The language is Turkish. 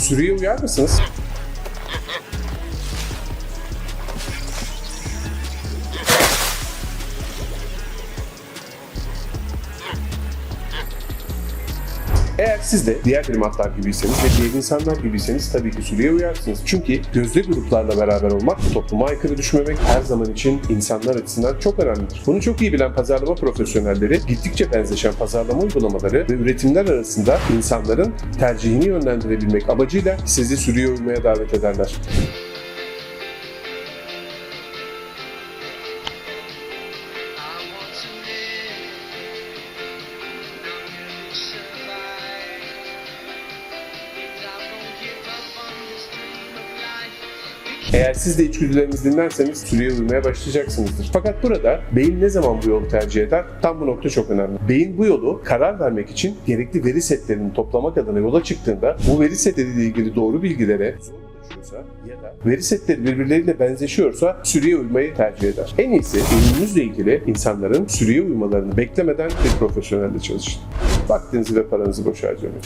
Sürüye uyar mısınız? Eğer siz de diğer primatlar gibiyseniz ve diğer insanlar gibiyseniz tabii ki sürüye uyarsınız. Çünkü gözde gruplarla beraber olmak, topluma aykırı düşmemek her zaman için insanlar açısından çok önemlidir. Bunu çok iyi bilen pazarlama profesyonelleri gittikçe benzeşen pazarlama uygulamaları ve üretimler arasında insanların tercihini yönlendirebilmek amacıyla sizi sürüye uymaya davet ederler. Eğer siz de içgüdülerinizi dinlerseniz sürüye uymaya başlayacaksınızdır. Fakat burada beyin ne zaman bu yolu tercih eder? Tam bu nokta çok önemli. Beyin bu yolu karar vermek için gerekli veri setlerini toplamak adına yola çıktığında bu veri setleriyle ilgili doğru bilgilere ulaşıyorsa ya da veri setleri birbirleriyle benzeşiyorsa sürüye uymayı tercih eder. En iyisi ürününüzle ilgili insanların sürüye uymalarını beklemeden bir profesyonelle çalışın. Vaktinizi ve paranızı boşa harcamayın.